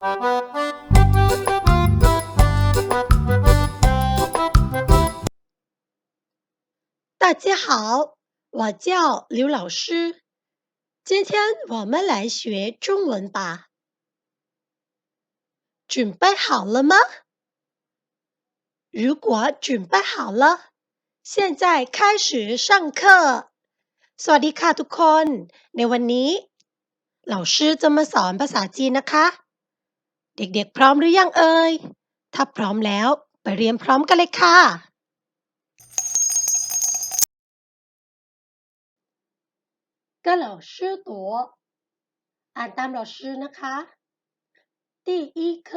大家好，我叫刘老师，今天我们来学中文吧。准备好了吗？如果准备好了，现在开始上课。สวัสดีค่ะทุกคน ในวันนี้เหล่าชื่อจะมาสอนภาษาจีนนะคะ เด็กๆพร้อมหรือยังเอ่ย ถ้าพร้อมแล้วไปเรียนพร้อมกันเลยค่ะ ก็เหล่าชื่อตัวอ่านตามเหล่าชื่อนะคะ第一课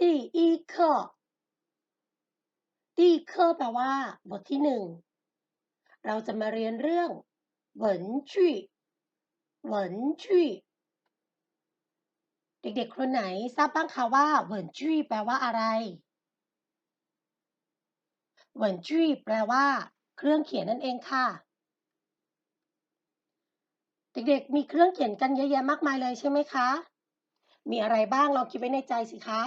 第一课第一课แปลว่า บทที่หนึ่ง เราจะมาเรียนเรื่องเหวินจุ้ย เด็กๆ คนไหนทราบบ้างคะว่าเหวินจุ้ยแปลว่าอะไร เหวินจุ้ยแปลว่า เครื่องเขียนนั่นเองค่ะ เด็กๆ มีเครื่องเขียนกันเยอะแยะมากมายเลยใช่ไหมคะ มีอะไรบ้างลองคิดไว้ในใจสิคะ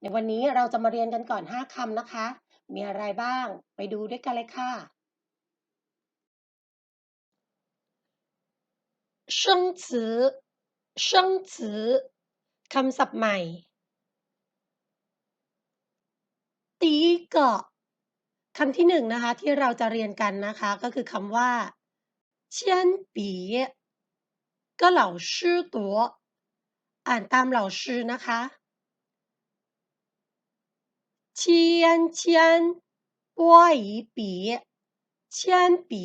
ในวันนี้เราจะมาเรียนกันก่อน 5คำนะคะ มีอะไรบ้างไปดูด้วยกันเลยค่ะ生词 ช่างจื้อคำศัพท์ใหม่ตีเกาะคำที่หนึ่งนะคะที่เราจะเรียนกันนะคะก็คือคำว่าเชียนปีก็เหล่าชื่อตัว อ่านตามเหล่าชื่อนะคะเชียนเชียนป้วยปีเชียนปี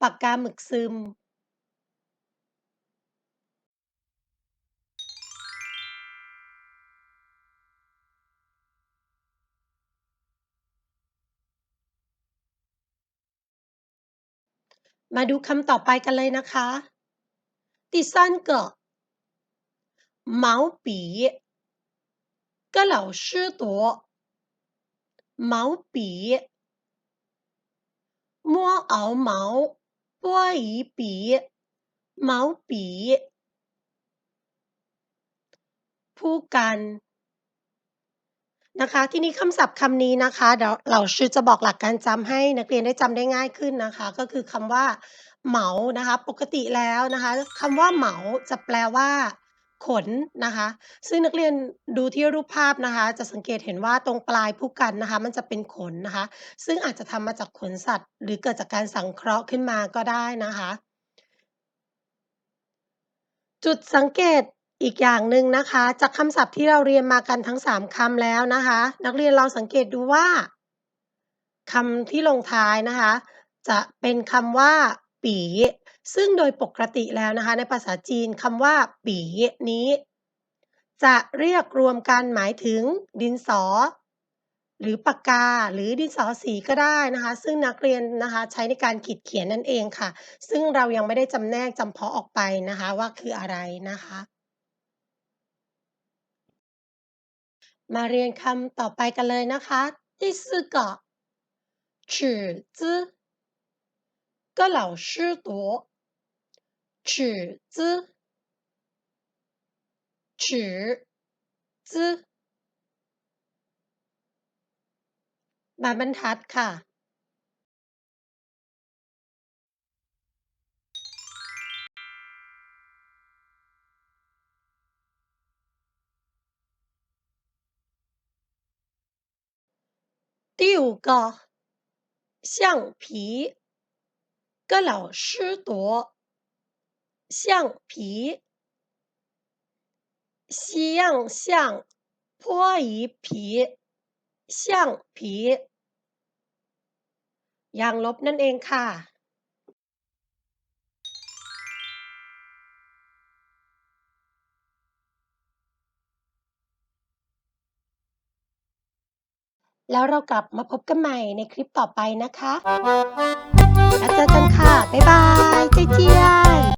ปากกาหมึกซึม มาดูคำต่อไปกันเลยนะคะ第三个毛笔个老师夺毛笔摸熬毛 波一笔毛笔ผู้กัน นะคะ ทีนี้คำศัพท์คำนี้นะคะ เดี๋ยวเราชื่อจะบอกหลักการจำให้นักเรียนได้จำได้ง่ายขึ้นนะคะ ก็คือคำว่า เหมานะคะ ปกติแล้วนะคะคำว่าเหมาจะแปลว่า ขนนะคะ ซึ่งนักเรียนดูที่รูปภาพนะคะ จะสังเกตเห็นว่าตรงปลายผู้กันนะคะ มันจะเป็นขนนะคะ ซึ่งอาจจะทำมาจากขนสัตว์ หรือเกิดจากการสังเคราะห์ขึ้นมาก็ได้นะคะ จุดสังเกตอีกอย่างหนึ่งนะคะ จากคำศัพท์ที่เราเรียนมากันทั้ง 3คำแล้วนะคะ นักเรียนลองสังเกตดูว่าคำที่ลงท้ายนะคะ จะเป็นคำว่า ปี ซึ่งโดยปกติแล้วนะคะ ในภาษาจีนคำว่า ปี นี้ จะเรียกรวมกันหมายถึงดินสอ หรือปากกา หรือดินสอสีก็ได้นะคะ ซึ่งนักเรียนนะคะใช้ในการขีดเขียนนั่นเองค่ะ ซึ่งเรายังไม่ได้จำแนกจำเพาะออกไปนะคะว่าคืออะไรนะคะ มาเรียนคำต่อไปกันเลยนะคะ第四个尺子个老师夺 尺子尺子ไม้บรรทัดค่ะ 第五个橡皮个老师夺 橡皮，西洋橡，坡อีผีช่ยางลบนั่นเองค่ะแล้วเรากลับมาพบกันใหม่ในคลิปต่อไปนะคะ แล้วเจอกันค่ะ บ๊ายบาย เจียน